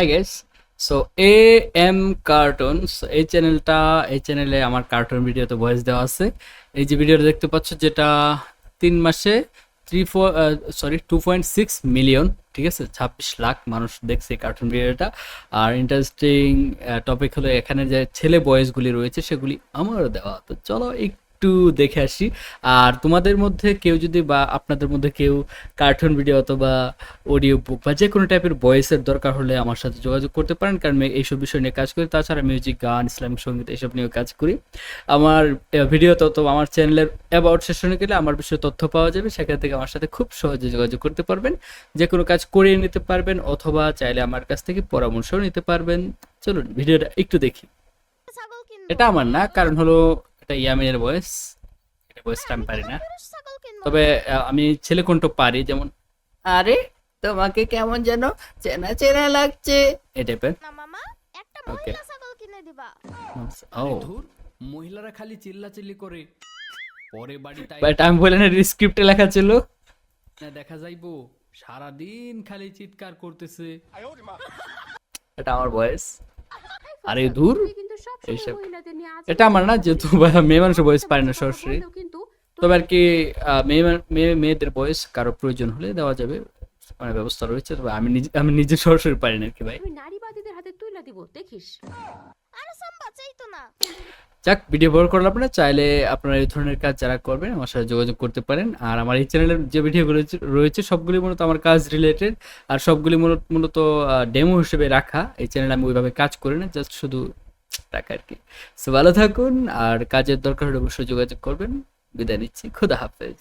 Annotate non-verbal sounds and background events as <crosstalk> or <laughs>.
Hi guys so A M cartoons এই চ্যানেলটা এই চ্যানেলে আমার কার্টুন ভিডিওতে ভয়েস দেওয়া আছে। এই যে ভিডিওটা দেখতে পাচ্ছ, যেটা তিন মাসে three four sorry two point six million ঠিক আছে? ছাব্বিশ লাখ মানুষ দেখছে কার্টুন ভিডিওটা আর ইন্টারেস্টিং টপিক হলো এখানে যে ছেলে বয়েসগুলি রয়েছে, সেগুলি আমারও দেওয়া। তো চলো একটু দেখে আসি। আর তোমাদের মধ্যে কেউ যদি বা আপনাদের মধ্যে কেউ কার্টুন ভিডিও অথবা অডিও বুক বা যে কোনো টাইপের ভয়েসের দরকার হলে আমার সাথে যোগাযোগ করতে পারেন। কারণ আমি এইসব বিষয় নিয়ে কাজ করি তাছাড়া মিউজিক গান ইসলামিক সংগীত এইসব নিয়েও কাজ করি। আমার ভিডিওতে অথবা আমার চ্যানেলের অ্যাবাউট সেশনে গেলে আমার বিষয়ে তথ্য পাওয়া যাবে। সেখান থেকে আমার সাথে খুব সহজে যোগাযোগ করতে পারবেন। যে কোনো কাজ করিয়ে নিতে পারবেন অথবা চাইলে আমার কাছ থেকে পরামর্শও নিতে পারবেন। চলুন ভিডিওটা একটু দেখি। এটা আমার না কারণ হলো এটা ইয়ামিনের ভয়েস এটা ভয়েসটা আমি পারি না তবে আমি ছেলে কণ্ঠ পারি যেমন আরে তোমাকে কেমন যেন চেনা চেনা লাগছে এই টাইপের না মামা একটা Okay. মহিলা ছাগল কিনে দিবা ও ধুর মহিলারা খালি চিল্লাচিল্লি করে পরে বাড়ি বাট আমি বললেন স্ক্রিপ্টে লেখা ছিল না দেখা যাইবো সারাদিন খালি চিৎকার করতেছে এটা আমার ভয়েস আরে দূর এইসব। এটা আমার না যেহেতু <laughs> মেয়ে মানুষের ভয়েস পারে না সরাসরি। তবে আর কি মেয়ে মেয়ে মেয়েদের ভয়েস কারও প্রয়োজন হলে দেওয়া যাবে মানে ব্যবস্থা রয়েছে। তবে আমি নিজে আমি নিজে সরাসরি পারি না আর কি ভাই। নারীবাদীদের হাতে তুলে দিব দেখিস। আরে সাম্বা চাই তো না। যাক ভিডিও বড় করলাম না চাইলে আপনারা এই ধরনের কাজ যারা করবেন আমার সাথে যোগাযোগ করতে পারেন। আর আমার এই চ্যানেলের যে ভিডিওগুলো রয়েছে- রয়েছে সবগুলি মূলত আমার কাজ রিলেটেড আর সবগুলি মূলত মূলত ডেমো হিসেবে রাখা। এই চ্যানেলে আমি ওইভাবে কাজ করি না জাস্ট শুধু রাখা আর কি সো ভালো থাকুন, আর কাজের দরকার হলে অবশ্যই যোগাযোগ করবেন। বিদায় নিচ্ছি, খুদা হাফেজ।